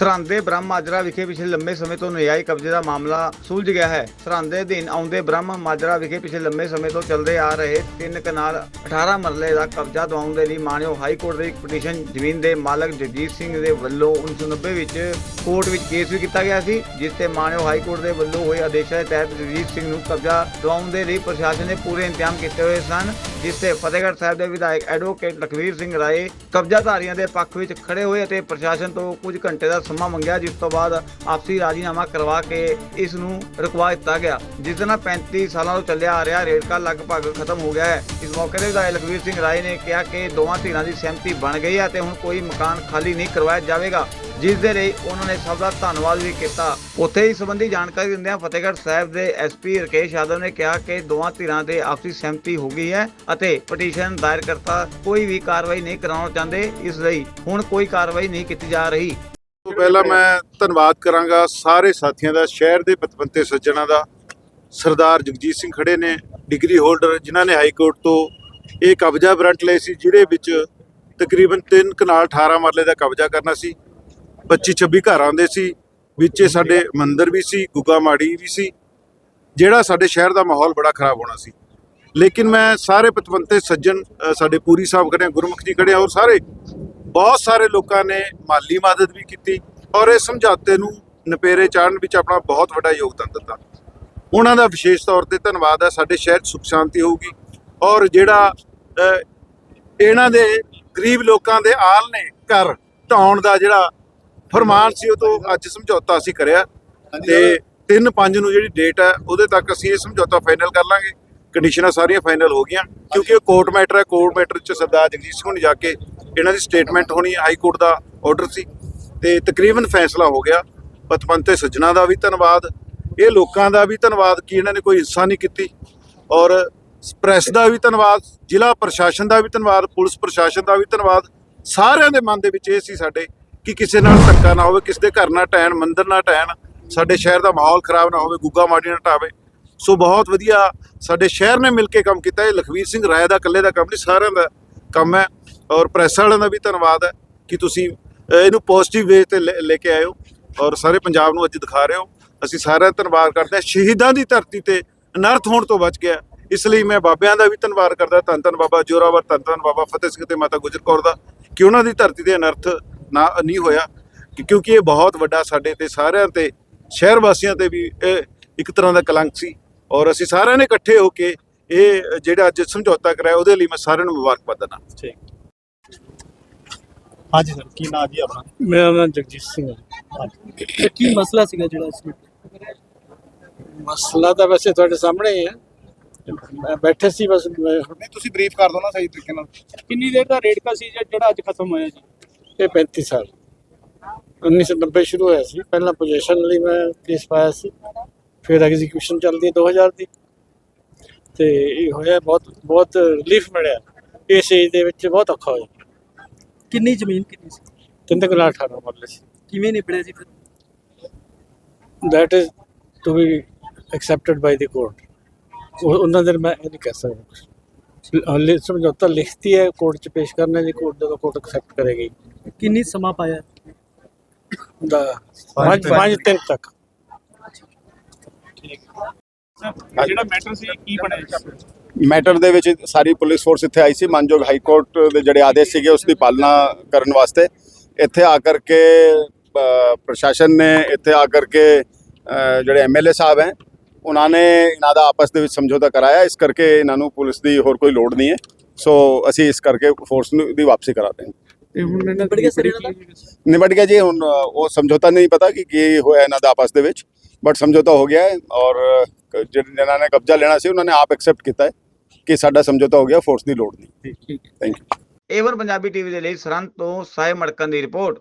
ਸਰਹੰਦ ਬ੍ਰਹਮ ਮਾਜਰਾ ਵਿਖੇ ਪਿਛਲੇ ਲੰਬੇ ਸਮੇਂ ਤੋਂ ਨਜਾਇਜ਼ ਕਬਜ਼ੇ ਦਾ ਮਾਮਲਾ ਸੁਲਝ ਗਿਆ ਹੈ। ਸਰਹੰਦ ਦੇ ਆਉਂਦੇ ਬ੍ਰਹਮ ਮਾਜਰਾ ਵਿਖੇ ਪਿਛਲੇ ਲੰਬੇ ਸਮੇਂ ਤੋਂ ਚੱਲਦੇ ਆ ਰਹੇ ਤਿੰਨ ਕਨਾਲ 18 ਮਰਲੇ ਦਾ ਕਬਜ਼ਾ ਦਵਾਉਣ ਦੇ ਲਈ ਮਾਨਯੋਗ ਹਾਈ ਕੋਰਟ ਦੇ ਇੱਕ ਪਟੀਸ਼ਨ ਜ਼ਮੀਨ ਦੇ ਮਾਲਕ ਜਗਜੀਤ ਸਿੰਘ ਦੇ ਵੱਲੋਂ 1990 ਵਿੱਚ ਕੋਰਟ ਵਿੱਚ ਕੇਸ ਵੀ ਕੀਤਾ ਗਿਆ ਸੀ, ਜਿਸ ਤੇ ਮਾਨਯੋਗ ਹਾਈ ਕੋਰਟ ਦੇ ਵੱਲੋਂ ਹੋਏ ਆਦੇਸ਼ਾਂ ਦੇ ਤਹਿਤ ਜਗਜੀਤ ਸਿੰਘ ਨੂੰ ਕਬਜ਼ਾ ਦਵਾਉਣ ਦੇ ਲਈ ਪ੍ਰਸ਼ਾਸਨ ਨੇ ਪੂਰੇ ਇੰਤਜ਼ਾਮ ਕੀਤੇ ਹੋਏ ਸਨ। ਜਿਸ ਤੇ ਫਤਿਹਗੜ੍ਹ ਸਾਹਿਬ ਦੇ ਵਿਧਾਇਕ ਐਡਵੋਕੇਟ ਲਖਵੀਰ ਸਿੰਘ ਰਾਏ ਕਬਜ਼ਾਧਾਰੀਆਂ ਦੇ ਪੱਖ ਵਿੱਚ ਖੜੇ ਹੋਏ ਅਤੇ ਪ੍ਰਸ਼ਾਸਨ ਤੋਂ ਕੁਝ ਘੰਟੇ ਦਾ ਸਮਾਂ ਮੰਗਿਆ, ਜਿਸ ਤੋਂ ਬਾਅਦ ਆਪਸੀ ਰਾਜੀਨਾਮਾ ਕਰਵਾ ਕੇ ਇਸ ਨੂੰ ਰੁਕਵਾ ਦਿੱਤਾ ਗਿਆ। ਜਿਸ ਦੇ ਨਾਲ 35 ਸਾਲਾਂ ਤੋਂ ਚੱਲਿਆ ਆ ਰਿਹਾ ਰੇੜਕਾ ਲਗਭਗ ਖਤਮ ਹੋ ਗਿਆ ਹੈ। ਇਸ ਮੌਕੇ ਤੇ ਵਿਧਾਇਕ ਲਖਵੀਰ ਸਿੰਘ ਰਾਏ ਨੇ ਕਿਹਾ ਕਿ ਦੋਵਾਂ ਧਿਰਾਂ ਦੀ ਸਹਿਮਤੀ ਬਣ ਗਈ ਹੈ ਤੇ ਹੁਣ ਕੋਈ ਮਕਾਨ ਖਾਲੀ ਨਹੀਂ ਕਰਵਾਇਆ ਜਾਵੇਗਾ। ਜਿਸ ਦੇ ਲਈ ਉਹਨਾਂ ਨੇ ਸਭ ਦਾ ਧੰਨਵਾਦ ਵੀ ਕੀਤਾ। ਉੱਥੇ ਇਸ ਸੰਬੰਧੀ ਜਾਣਕਾਰੀ ਦਿੰਦਿਆਂ ਫਤਿਹਗੜ੍ਹ ਸਾਹਿਬ ਦੇ ਐਸਪੀ ਰਕੇਸ਼ ਯਾਦਵ ਨੇ ਕਿਹਾ ਕਿ ਦੋਵਾਂ ਧਿਰਾਂ ਦੇ ਆਪਸੀ ਸਹਿਮਤੀ ਹੋ ਗਈ ਹੈ ਅਤੇ ਪਟੀਸ਼ਨ ਦਾਇਰ ਕਰਤਾ ਕੋਈ ਵੀ ਕਾਰਵਾਈ ਨਹੀਂ ਕਰਾਉਣਾ ਚਾਹੁੰਦੇ, ਇਸ ਲਈ ਹੁਣ ਕੋਈ ਕਾਰਵਾਈ ਨਹੀਂ ਕੀਤੀ ਜਾ ਰਹੀ। ਤੋਂ ਪਹਿਲਾਂ ਮੈਂ ਧੰਨਵਾਦ ਕਰਾਂਗਾ ਸਾਰੇ ਸਾਥੀਆਂ ਦਾ, ਸ਼ਹਿਰ ਦੇ ਪਤਵੰਤੇ ਸੱਜਣਾ ਦਾ। ਸਰਦਾਰ ਜਗਜੀਤ ਸਿੰਘ ਖੜੇ ਨੇ, ਡਿਗਰੀ ਹੋਲਡਰ ਜਿਨ੍ਹਾਂ ਨੇ ਹਾਈ ਕੋਰਟ ਤੋਂ ਇਹ ਕਬਜ਼ਾ ਵਾਰੰਟ ਲਏ ਸੀ ਜਿਹੜੇ ਵਿੱਚ ਤਕਰੀਬਨ 3 ਕਨਾਲ 18 ਮਰਲੇ ਦਾ ਕਬਜ਼ਾ ਕਰਨਾ ਸੀ। 25 26 ਘਰ ਆਉਂਦੇ ਸੀ, ਵਿੱਚੇ ਸਾਡੇ ਮੰਦਿਰ ਵੀ ਸੀ, ਗੁੱਗਾ ਮਾੜੀ ਵੀ ਸੀ, ਜਿਹੜਾ ਸਾਡੇ ਸ਼ਹਿਰ ਦਾ ਮਾਹੌਲ ਬੜਾ ਖਰਾਬ ਹੋਣਾ ਸੀ। ਲੇਕਿਨ ਮੈਂ ਸਾਰੇ ਪਤਵੰਤੇ, ਸੱਜਣ ਸਾਡੇ ਪੂਰੀ ਸਾਹਿਬ ਖੜੇ ਗੁਰਮੁਖ ਜੀ ਖੜੇ ਔਰ ਸਾਰੇ, ਬਹੁਤ ਸਾਰੇ ਲੋਕਾਂ ਨੇ ਮਾਲੀ ਮਦਦ ਵੀ ਕੀਤੀ, ਔਰ ਇਹ ਸਮਝੌਤੇ ਨੂੰ ਨਪੇਰੇ ਚਾੜਨ ਵਿੱਚ ਆਪਣਾ ਬਹੁਤ ਵੱਡਾ ਯੋਗਦਾਨ ਦਿੱਤਾ। ਉਹਨਾਂ ਦਾ ਵਿਸ਼ੇਸ਼ ਤੌਰ ਤੇ ਧੰਨਵਾਦ ਹੈ ਸਾਡੇ ਸ਼ਹਿਰ 'ਚ ਸੁਖ ਸ਼ਾਂਤੀ ਹੋਊਗੀ, ਔਰ ਜਿਹੜਾ ਇਹਨਾਂ ਦੇ ਗਰੀਬ ਲੋਕਾਂ ਦੇ ਆਲ ਨੇ ਘਰ ਢਾਉਣ ਦਾ ਜਿਹੜਾ ਫਰਮਾਨ ਸੀ ਉਹ ਤੋਂ ਅੱਜ ਸਮਝੌਤਾ ਅਸੀਂ ਕਰਿਆ ਤੇ 3-5 ਨੂੰ ਜਿਹੜੀ ਡੇਟ ਹੈ ਉਹਦੇ ਤੱਕ ਅਸੀਂ ਇਹ ਸਮਝੌਤਾ ਫਾਈਨਲ ਕਰ ਲਾਂਗੇ। ਕੰਡੀਸ਼ਨਾਂ ਸਾਰੀਆਂ ਫਾਈਨਲ ਹੋ ਗਈਆਂ ਕਿਉਂਕਿ ਇਹ ਕੋਰਟ ਮੈਟਰ ਹੈ ਕੋਰਟ ਮੈਟਰ 'ਚ ਸਰਦਾਰ ਜਗਜੀਤ ਸਿੰਘ ਨੂੰ ਜਾ ਕੇ ਇਹਨਾਂ ਦੀ ਸਟੇਟਮੈਂਟ ਹੋਣੀ ਹੈ ਹਾਈ ਕੋਰਟ ਦਾ ਆਰਡਰ ਸੀ ਤੇ ਤਕਰੀਬਨ ਫੈਸਲਾ ਹੋ ਗਿਆ। ਪਤਵੰਤੇ ਸੱਜਣਾ ਦਾ ਵੀ ਧੰਨਵਾਦ ਇਹ ਲੋਕਾਂ ਦਾ ਵੀ ਧੰਨਵਾਦ ਕਿ ਇਹਨਾਂ ਨੇ ਕੋਈ ਹਿੱਸਾ ਨਹੀਂ ਕੀਤੀ। ਔਰ ਪ੍ਰੈਸ ਦਾ ਵੀ ਧੰਨਵਾਦ ਜ਼ਿਲ੍ਹਾ ਪ੍ਰਸ਼ਾਸਨ ਦਾ ਵੀ ਧੰਨਵਾਦ ਪੁਲਿਸ ਪ੍ਰਸ਼ਾਸਨ ਦਾ ਵੀ ਧੰਨਵਾਦ ਸਾਰਿਆਂ ਦੇ ਮਨ ਦੇ ਵਿੱਚ ਇਹ ਸੀ ਸਾਡੇ ਕਿ ਕਿਸੇ ਨਾਲ ਧੱਕਾ ਨਾ ਹੋਵੇ, ਕਿਸੇ ਦੇ ਘਰ ਨਾ ਟੈਣ ਮੰਦਰ ਨਾ ਟੈਣ ਸਾਡੇ ਸ਼ਹਿਰ ਦਾ ਮਾਹੌਲ ਖਰਾਬ ਨਾ ਹੋਵੇ, ਗੁੱਗਾ ਮਾੜੀ ਨਾ ਢਾਵੇ ਸੋ ਬਹੁਤ ਵਧੀਆ ਸਾਡੇ ਸ਼ਹਿਰ ਨੇ ਮਿਲ ਕੇ ਕੰਮ ਕੀਤਾ। ਇਹ ਲਖਵੀਰ ਸਿੰਘ ਰਾਏ ਦਾ ਇਕੱਲੇ ਦਾ ਕੰਮ ਨਹੀਂ, ਸਾਰਿਆਂ ਦਾ ਕੰਮ ਹੈ। ਔਰ ਪ੍ਰੈਸ ਵਾਲਿਆਂ ਦਾ ਵੀ ਧੰਨਵਾਦ ਹੈ ਕਿ ਤੁਸੀਂ ਇਹਨੂੰ ਪੋਜ਼ਿਟਿਵ ਵੇ ਤੇ ਲੈ ਲੈ ਕੇ ਆਇਓ ਔਰ ਸਾਰੇ ਪੰਜਾਬ ਨੂੰ ਅੱਜ ਦਿਖਾ ਰਹੇ ਹੋ। ਅਸੀਂ ਸਾਰਿਆਂ ਦਾ ਧੰਨਵਾਦ ਕਰਦੇ ਹਾਂ। ਸ਼ਹੀਦਾਂ ਦੀ ਧਰਤੀ ਤੇ ਅਨਰਥ ਹੋਣ ਤੋਂ ਬਚ ਗਿਆ। ਇਸ ਲਈ ਮੈਂ ਬਾਬਿਆਂ ਦਾ ਵੀ ਧੰਨਵਾਦ ਕਰਦਾ। ਧੰਨ ਧੰਨ ਬਾਬਾ ਜੋਰਾਵਰ, ਧੰਨ ਧੰਨ ਬਾਬਾ ਫਤਿਹ ਸਿੰਘ ਤੇ ਮਾਤਾ ਗੁਜਰ ਕੌਰ ਦਾ ਕਿ ਉਹਨਾਂ ਦੀ ਧਰਤੀ ਤੇ ਅਨਰਥ ਨਾ ਨਹੀਂ ਹੋਇਆ ਕਿ- ਕਿਉਂਕਿ ਇਹ ਬਹੁਤ ਵੱਡਾ ਸਾਡੇ ਤੇ ਸਾਰਿਆਂ ਤੇ ਸ਼ਹਿਰ ਵਾਸੀਆਂ ਤੇ ਵੀ ਇਹ ਇੱਕ ਤਰ੍ਹਾਂ ਦਾ ਕਲੰਕ ਸੀ ਔਰ ਅਸੀਂ ਸਾਰਿਆਂ ਨੇ ਇਕੱਠੇ ਹੋ ਕੇ ਇਹ ਜਿਹੜਾ ਅੱਜ ਸਮਝੌਤਾ ਕਰਾਇਆ ਉਹਦੇ ਲਈ ਮੈਂ ਸਾਰਿਆਂ ਨੂੰ ਮੁਬਾਰਕਬਾਦ ਦਿੰਦਾ। ਠੀਕ। ਹਾਂਜੀ ਸਰ ਕੀ ਨਾਮ ਜੀ ਆਪਣਾ? ਮੇਰਾ ਨਾਮ ਜਗਜੀਤ ਸਿੰਘ ਹੈ। ਹਾਂਜੀ। ਤੇ ਕੀ ਮਸਲਾ ਸੀਗਾ ਜਿਹੜਾ ਇਸ ਵਿੱਚ? ਮਸਲਾ ਤਾਂ ਵੈਸੇ ਤੁਹਾਡੇ ਸਾਹਮਣੇ ਹੀ ਹੈ। ਮੈਂ ਬੈਠੇ ਸੀ ਬਸ ਮੈਂ- ਨਹੀਂ ਤੁਸੀਂ ਬਰੀਫ ਕਰ ਦਿਓ ਨਾ ਸਹੀ ਤਰੀਕੇ ਨਾਲ। ਕਿੰਨੀ ਦੇਰ ਦਾ ਰੇਟ ਕਾ ਸੀ ਜਿਹੜਾ ਅੱਜ ਖਤਮ ਹੋਇਆ ਜੀ? ਇਹ 35 ਸਾਲ। 1990 ਸ਼ੁਰੂ ਹੋਇਆ ਸੀ। ਪਹਿਲਾਂ ਪੋਜੀਸ਼ਨ ਲਈ ਮੈਂ ਕੇਸ ਪਾਇਆ ਸੀ। ਫਿਰ ਐਗਜ਼ੀਕਿਊਸ਼ਨ ਚੱਲਦੀ ਹੈ 2000 ਦੀ। ਤੇ ਇਹ ਹੋਇਆ ਬਹੁਤ ਬਹੁਤ ਰਿਲੀਫ ਮਿਲਿਆ। ਇਸ ਏਜ ਦੇ ਵਿੱਚ ਬਹੁਤ ਔਖਾ ਹੋਇਆ। ਕਿੰਨੀ ਜ਼ਮੀਨ ਕਿੰਨੀ ਸੀ? ਤਿੰਨ ਕੁ ਲੱਖ 18 ਮਰਲੇ ਸੀ। ਕਿਵੇਂ ਨਿਬੜਿਆ ਜੀ ਫਿਰ? Is to be accepted by the court ਉਹ- ਉਹਨਾਂ ਦੇ ਮੈਂ ਇਹ ਨਹੀਂ ਕਹਿ ਸਕਦਾ। ਹਾਲੇ ਸਮਝੌਤਾ ਲਿਖਤੀ ਹੈ ਕੋਰਟ 'ਚ ਪੇਸ਼ ਕਰਨਾ ਜੀ ਕੋਰਟ ਜਦੋਂ ਕੋਰਟ ਐਕਸੈਪਟ ਕਰੇਗੀ। ਕਿੰਨੀ ਸਮਾਂ ਪਾਇਆ? ਦਾ ਪੰਜ ਪੰਜ ਤਿੰਨ ਤੱਕ। ਜਿਹੜਾ ਮੈਟਰ ਸੀ ਕੀ ਬਣਿਆ ਜੀ ਮੈਟਰ ਦੇ ਵਿੱਚ ਸਾਰੀ ਪੁਲਿਸ ਫੋਰਸ ਇੱਥੇ ਆਈ ਸੀ ਮਾਨਯੋਗ ਹਾਈ ਕੋਰਟ ਦੇ ਜਿਹੜੇ ਆਦੇਸ਼ ਸੀਗੇ ਉਸ ਦੀ ਪਾਲਣਾ ਕਰਨ ਵਾਸਤੇ। ਇੱਥੇ ਆ ਕਰਕੇ ਪ੍ਰਸ਼ਾਸਨ ਨੇ ਇੱਥੇ ਆ ਕਰਕੇ ਜਿਹੜੇ ਐਮਐਲਏ ਸਾਹਿਬ ਹੈ ਉਹਨਾਂ ਨੇ ਇਹਨਾਂ ਦਾ ਆਪਸ ਦੇ ਵਿੱਚ ਸਮਝੌਤਾ ਕਰਾਇਆ ਇਸ ਕਰਕੇ ਇਹਨਾਂ ਨੂੰ ਪੁਲਿਸ ਦੀ ਹੋਰ ਕੋਈ ਲੋੜ ਨਹੀਂ ਹੈ। ਸੋ ਅਸੀਂ ਇਸ ਕਰਕੇ ਫੋਰਸ ਨੂੰ ਦੀ ਵਾਪਸੀ ਕਰਾ ਰਹੇ ਹਾਂ। ਤੇ ਹੁਣ ਇਹਨਾਂ ਨਿਬੜ ਗਿਆ ਸਰ ਇਹਨਾਂ ਦਾ? ਨਿਬਟ ਗਿਆ ਜੀ ਹੁਣ ਉਹ ਸਮਝੌਤਾ ਨਹੀਂ ਪਤਾ ਕਿ ਕੀ ਹੋਇਆ ਇਹਨਾਂ ਦਾ ਆਪਸ ਦੇ ਵਿੱਚ ਬਟ ਸਮਝੌਤਾ ਹੋ ਗਿਆ ਹੈ ਔਰ ਜਿਨ੍ਹਾਂ ਨੇ ਕਬਜ਼ਾ ਲੈਣਾ ਸੀ ਉਹਨਾਂ ਨੇ ਆਪ ਐਕਸੈਪਟ ਕੀਤਾ ਹੈ ਕਿ ਸਾਡਾ ਸਮਝੌਤਾ ਹੋ ਗਿਆ ਫੋਰਸ ਦੀ ਲੋੜ ਨਹੀਂ। ਠੀਕ thank you Avon Punjabi TV ਦੇ ਲਈ ਸਰਹੰਦ ਤੋਂ ਸਾਏ ਮੜਕਨ ਦੀ ਰਿਪੋਰਟ।